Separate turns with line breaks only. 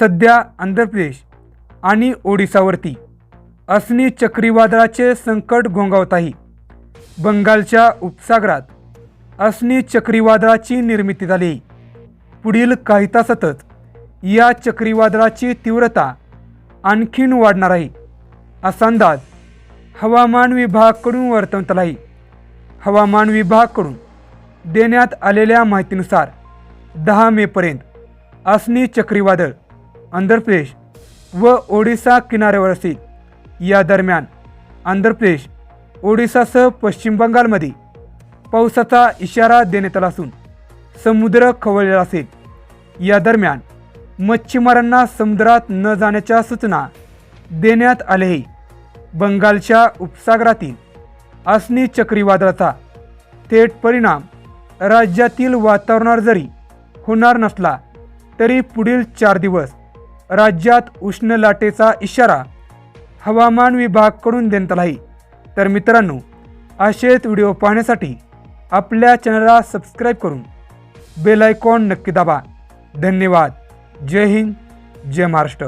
सध्या आंध्र प्रदेश आणि ओडिसावरती असणी चक्रीवादळाचे संकट घोंगावत आहे बंगालच्या उपसागरात असणी चक्रीवादळाची निर्मिती झाली आहे. पुढील काही तासातच या चक्रीवादळाची तीव्रता आणखीन वाढणार आहे असा अंदाज हवामान विभागाकडून वर्तवण्यात आला आहे हवामान विभागाकडून देण्यात आलेल्या माहितीनुसार दहा मेपर्यंत असणी चक्रीवादळ आंध्र प्रदेश व ओडिसा किनाऱ्यावर असेल या दरम्यान आंध्र प्रदेश ओडिसासह पश्चिम बंगालमध्ये पावसाचा इशारा देण्यात आला असून समुद्र खवळलेला असेल. या दरम्यान मच्छीमारांना समुद्रात न जाण्याच्या सूचना देण्यात आल्या आहे बंगालच्या उपसागरातील असणी चक्रीवादळाचा थेट परिणाम राज्यातील वातावरणावर जरी होणार नसला तरी पुढील चार दिवस राज्यात उष्ण लाटेचा इशारा हवामान विभागाकडून देण्यात आला आहे. तर मित्रांनो असेच व्हिडिओ पाहण्यासाठी आपल्या चॅनलला सबस्क्राईब करून बेल आयकॉन नक्की दाबा. धन्यवाद. जय हिंद. जय महाराष्ट्र.